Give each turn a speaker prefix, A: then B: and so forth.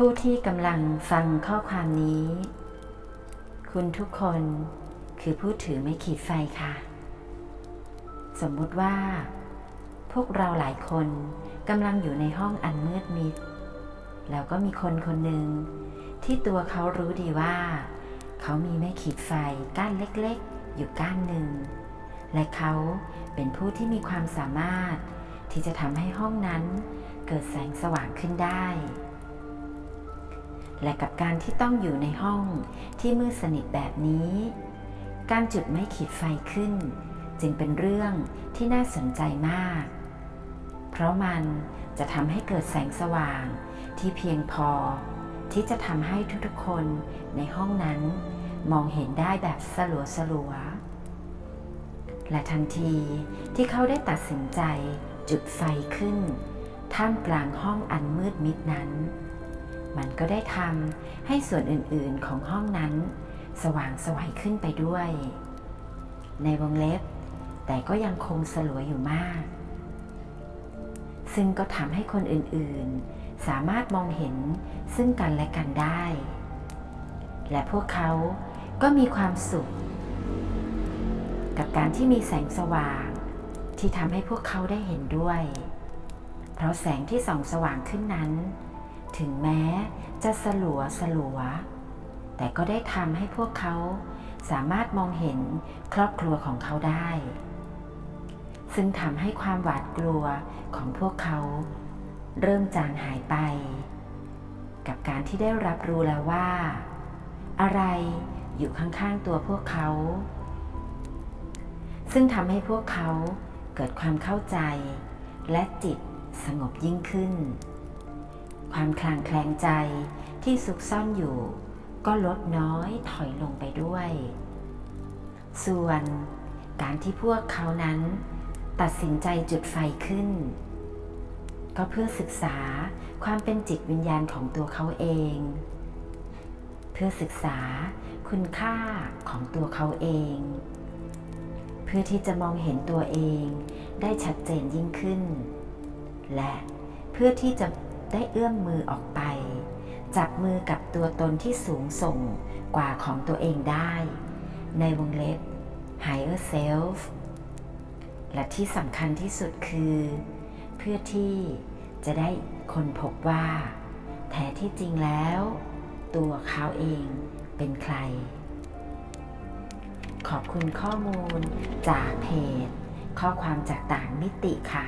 A: ผู้ที่กำลังฟังข้อความนี้ คุณทุกคนคือผู้ถือไม่ขีดไฟค่ะ สมมุติว่า พวกเราหลายคนกำลังอยู่ในห้องอันมืดมิด แล้วก็มีคนคนหนึ่งที่ตัวเขารู้ดีว่า เขามีไม่ขีดไฟก้านเล็กๆ อยู่ก้านหนึ่ง และเขาเป็นผู้ที่มีความสามารถที่จะทำให้ห้องนั้นเกิดแสงสว่างขึ้นได้ และกับการที่ต้องอยู่ในห้องที่มืดสนิทแบบนี้ การจุดไม่ขีดไฟขึ้น จึงเป็นเรื่องที่น่าสนใจมาก เพราะมันจะทำให้เกิดแสงสว่างที่เพียงพอ ที่จะทำให้ทุกๆคนในห้องนั้น มองเห็นได้แบบสลัวสลัวๆและทันทีที่เขาได้ตัดสินใจจุดไฟขึ้น ท่ามกลางห้องอันมืดมิดนั้น มันก็ได้ทำให้ส่วนอื่นๆของห้องนั้น สว่างสวัยขึ้นไปด้วย ในวงเล็บ แต่ก็ยังคงสลัวอยู่มาก ซึ่งก็ทำให้คนอื่นๆ สามารถมองเห็นซึ่งกันและกันได้ และพวกเขาก็มีความสุข กับการที่มีแสงสว่างที่ทำให้พวกเขาได้เห็นด้วย เพราะแสงที่ส่องสว่างขึ้นนั้น ถึงแม้จะสลัวสลัว แต่ก็ได้ทำให้พวกเขาสามารถมองเห็นครอบครัวของเขาได้ ซึ่งทำให้ความหวาดกลัวของพวกเขาเริ่มจางหายไป กับการที่ได้รับรู้แล้วว่า อะไรอยู่ข้างๆตัวพวกเขา ซึ่งทำให้พวกเขาเกิดความเข้าใจและจิตสงบยิ่งขึ้น ความคลางแคลงใจที่ซุกซ่อนอยู่ ก็ลดน้อยถอยลงไปด้วย ส่วนการที่พวกเขานั้น ตัดสินใจจุดไฟขึ้น ก็เพื่อศึกษาความเป็นจิตวิญญาณของตัวเขาเอง เพื่อศึกษาคุณค่าของตัวเขาเอง เพื่อที่จะมองเห็นตัวเองได้ชัดเจนยิ่งขึ้น และเพื่อที่จะ ได้เอื้อมมือออกไป จับมือกับตัวตนที่สูงส่งกว่าของตัวเองได้ ในวงเล็บ higher self และที่สำคัญที่สุดคือ เพื่อที่จะได้คนพบว่า แท้ที่จริงแล้ว ตัวเขาเองเป็นใคร ขอบคุณข้อมูลจากเพจ ข้อความจากต่างมิติค่ะ